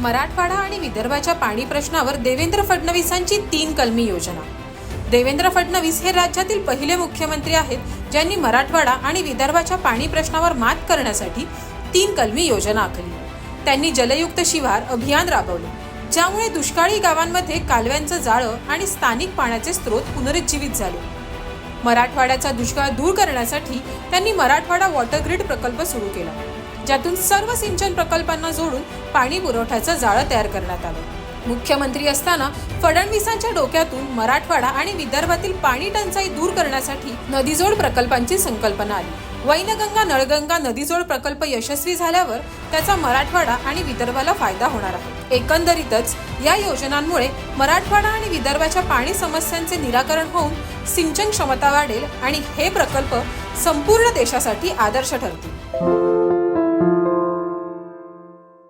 मराठवाडा आणि विदर्भाच्या पाणी प्रश्नावर देवेंद्र फडणवीसांची तीन कलमी योजना. देवेंद्र फडणवीस हे राज्यातील पहिले मुख्यमंत्री आहेत ज्यांनी मराठवाडा आणि विदर्भाच्या पाणी प्रश्नावर मात करण्यासाठी तीन कलमी योजना आखली. त्यांनी जलयुक्त शिवार अभियान राबवले ज्यामुळे दुष्काळी गावांमध्ये कालव्यांचं जाळं आणि स्थानिक पाण्याचे स्रोत पुनरुज्जीवित झाले. मराठवाड्याचा दुष्काळ दूर करण्यासाठी त्यांनी मराठवाडा वॉटर ग्रीड प्रकल्प सुरू केला ज्यातून सर्व सिंचन प्रकल्पांना जोडून पाणी पुरवठ्याचं जाळं तयार करण्यात आलं. मुख्यमंत्री असताना फडणवीसांच्या डोक्यातून मराठवाडा आणि विदर्भातील पाणी टंचाई दूर करण्यासाठी नदीजोड प्रकल्पांची संकल्पना आली. वैनगंगा नळगंगा नदीजोड प्रकल्प यशस्वी झाल्यावर त्याचा मराठवाडा आणि विदर्भाला फायदा होणार आहे. एकंदरीतच या योजनांमुळे मराठवाडा आणि विदर्भाच्या पाणी समस्यांचे निराकरण होऊन सिंचन क्षमता वाढेल आणि हे प्रकल्प संपूर्ण देशासाठी आदर्श ठरतील.